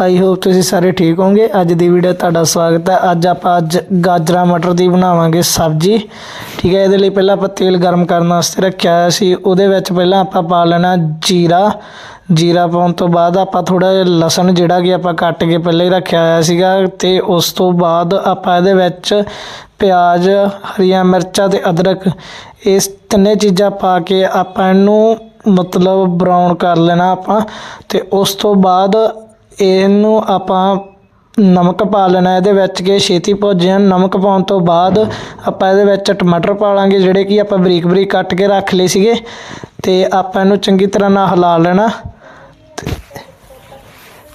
I hope ਤੁਸੀਂ ਸਾਰੇ ਠੀਕ ਹੋਵੋਗੇ। ਅੱਜ ਦੀ ਵੀਡੀਓ ਤੁਹਾਡਾ ਸਵਾਗਤ ਹੈ। ਅੱਜ ਆਪਾਂ ਅੱਜ ਗਾਜਰਾ, ਮਟਰ ਦੀ ਬਣਾਵਾਂਗੇ ਸਬਜ਼ੀ। ਠੀਕ ਹੈ, ਇਹਦੇ ਲਈ ਪਹਿਲਾਂ ਆਪਾਂ ਤੇਲ ਗਰਮ ਕਰਨ ਵਾਸਤੇ ਰੱਖਿਆ ਹੋਇਆ ਸੀ। ਉਹਦੇ ਵਿੱਚ ਪਹਿਲਾਂ ਆਪਾਂ ਪਾ ਲੈਣਾ ਜੀਰਾ। ਜੀਰਾ ਪਾਉਣ ਤੋਂ ਬਾਅਦ ਆਪਾਂ ਥੋੜਾ ਜਿਹਾ ਲਸਣ ਜਿਹੜਾ ਕਿ ਆਪਾਂ ਕੱਟ ਕੇ ਪਹਿਲਾਂ ਹੀ ਰੱਖਿਆ ਹੋਇਆ ਸੀਗਾ ਤੇ ਉਸ ਤੋਂ ਬਾਅਦ ਆਪਾਂ ਇਹਦੇ ਵਿੱਚ ਪਿਆਜ਼, ਹਰੀਆਂ ਮਿਰਚਾਂ ਤੇ ਅਦਰਕ ਇਸ ਤਿੰਨੇ ਚੀਜ਼ਾਂ ਪਾ ਕੇ ਆਪਾਂ ਇਹਨੂੰ ਮਤਲਬ ਬਰਾਊਨ ਕਰ ਲੈਣਾ ਆਪਾਂ ਤੇ ਉਸ ਤੋਂ ਬਾਅਦ ਇਹਨੂੰ ਆਪਾਂ ਨਮਕ ਪਾ ਲੈਣਾ, ਇਹਦੇ ਵਿੱਚ ਕਿ ਛੇਤੀ ਭੁੱਜ ਜਾਣ। ਨਮਕ ਪਾਉਣ ਤੋਂ ਬਾਅਦ ਆਪਾਂ ਇਹਦੇ ਵਿੱਚ ਟਮਾਟਰ ਪਾ ਲਾਂਗੇ, ਜਿਹੜੇ ਕਿ ਆਪਾਂ ਬਰੀਕ ਬਰੀਕ ਕੱਟ ਕੇ ਰੱਖ ਲਏ ਸੀਗੇ। ਤੇ ਆਪਾਂ ਇਹਨੂੰ ਚੰਗੀ ਤਰ੍ਹਾਂ ਨਾਲ ਹਿਲਾ ਲੈਣਾ।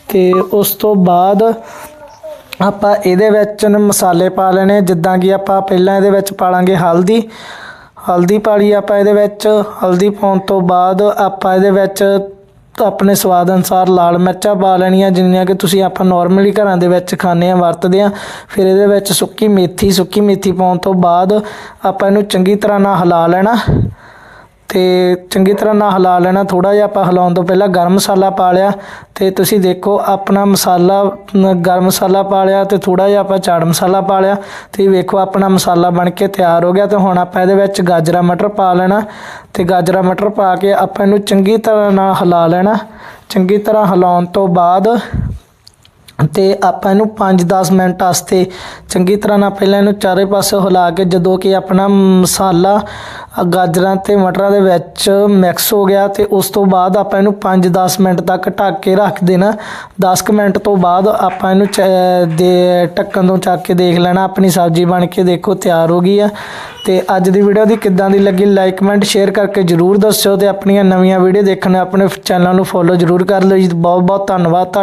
ਤੇ- ਉਸ ਤੋਂ ਬਾਅਦ ਆਪਾਂ ਇਹਦੇ ਵਿੱਚ ਮਸਾਲੇ ਪਾ ਲੈਣੇ, ਜਿੱਦਾਂ ਕਿ ਆਪਾਂ ਪਹਿਲਾਂ ਇਹਦੇ ਵਿੱਚ ਪਾ ਲਾਂਗੇ ਹਲਦੀ। ਹਲਦੀ ਪਾ ਲਈ ਆਪਾਂ ਇਹਦੇ ਵਿੱਚ। ਹਲਦੀ ਪਾਉਣ ਤੋਂ ਬਾਅਦ ਆਪਾਂ ਇਹਦੇ ਵਿੱਚ ਆਪਣੇ ਸਵਾਦ ਅਨੁਸਾਰ ਲਾਲ ਮਿਰਚਾਂ ਪਾ ਲੈਣੀਆਂ, ਜਿੰਨੀਆਂ ਕਿ ਤੁਸੀਂ ਆਪਾਂ ਨਾਰਮਲੀ ਘਰਾਂ ਦੇ ਵਿੱਚ ਖਾਂਦੇ ਆ ਵਰਤਦੇ ਆ ਫਿਰ ਇਹਦੇ ਵਿੱਚ ਸੁੱਕੀ ਮੇਥੀ ਸੁੱਕੀ ਮੇਥੀ ਪਾਉਣ ਤੋਂ ਬਾਅਦ ਆਪਾਂ ਇਹਨੂੰ ਚੰਗੀ ਤਰ੍ਹਾਂ ਨਾਲ ਹਿਲਾ ਲੈਣਾ। ਤੇ ਚੰਗੀ ਤਰ੍ਹਾਂ ਨਾਲ ਹਿਲਾ ਲੈਣਾ ਥੋੜਾ ਜਿਹਾ ਆਪਾਂ ਹਿਲਾਉਣ ਤੋਂ ਪਹਿਲਾਂ ਗਰਮ ਮਸਾਲਾ ਪਾ ਲਿਆ ਤੇ ਤੁਸੀਂ ਦੇਖੋ ਆਪਣਾ ਮਸਾਲਾ, ਗਰਮ ਮਸਾਲਾ ਪਾ ਲਿਆ ਤੇ ਥੋੜਾ ਜਿਹਾ ਆਪਾਂ ਚਾਟ ਮਸਾਲਾ ਪਾ ਲਿਆ ਤੇ ਵੇਖੋ ਆਪਣਾ ਮਸਾਲਾ ਬਣ ਕੇ ਤਿਆਰ ਹੋ ਗਿਆ ਤੇ ਹੁਣ ਆਪਾਂ ਇਹਦੇ ਵਿੱਚ ਗਾਜਰਾ ਮਟਰ ਪਾ ਲੈਣਾ ਤੇ ਗਾਜਰਾ ਮਟਰ ਪਾ ਕੇ ਆਪਾਂ ਇਹਨੂੰ ਚੰਗੀ ਤਰ੍ਹਾਂ ਨਾਲ ਹਿਲਾ ਲੈਣਾ। ਚੰਗੀ ਤਰ੍ਹਾਂ ਹਿਲਾਉਣ ਤੋਂ ਬਾਅਦ ਤੇ ਆਪਾਂ ਇਹਨੂੰ 5-10 ਮਿੰਟ ਵਾਸਤੇ ਚੰਗੀ ਤਰ੍ਹਾਂ ਨਾਲ ਪਹਿਲਾਂ ਇਹਨੂੰ ਚਾਰੇ ਪਾਸੇ ਹਿਲਾ ਕੇ, ਜਦੋਂ ਕਿ ਆਪਣਾ ਮਸਾਲਾ ਗਾਜਰਾਂ ਤੇ ਮਟਰਾਂ ਦੇ ਵਿੱਚ ਮਿਕਸ ਹੋ ਗਿਆ ਤੇ ਉਸ ਤੋਂ ਬਾਅਦ ਆਪਾਂ ਇਹਨੂੰ 5-10 ਮਿੰਟ ਤੱਕ ਢੱਕ ਕੇ ਰੱਖ ਦੇਣਾ। 10 ਕੁ ਮਿੰਟ ਤੋਂ ਬਾਅਦ ਆਪਾਂ ਇਹਨੂੰ ਚ- ਦੇ ਢੱਕਣ ਤੋਂ ਚੱਕ ਕੇ ਦੇਖ ਲੈਣਾ, ਆਪਣੀ ਸਬਜ਼ੀ ਬਣ ਕੇ ਦੇਖੋ ਤਿਆਰ ਹੋ ਗਈ ਆ। ਤੇ ਅੱਜ ਦੀ ਵੀਡੀਓ ਦੀ ਕਿੱਦਾਂ ਦੀ ਲੱਗੀ ਲਾਈਕ ਕਮੈਂਟ ਸ਼ੇਅਰ ਕਰਕੇ ਜਰੂਰ ਦੱਸਿਓ ਤੇ ਆਪਣੀਆਂ ਨਵੀਆਂ ਵੀਡੀਓ ਦੇਖਣ ਆਪਣੇ ਚੈਨਲ ਨੂੰ ਫੋਲੋ ਜਰੂਰ ਕਰ ਲਓ ਜੀ। ਬਹੁਤ ਬਹੁਤ ਧੰਨਵਾਦ। ਤੁਹਾਡਾ।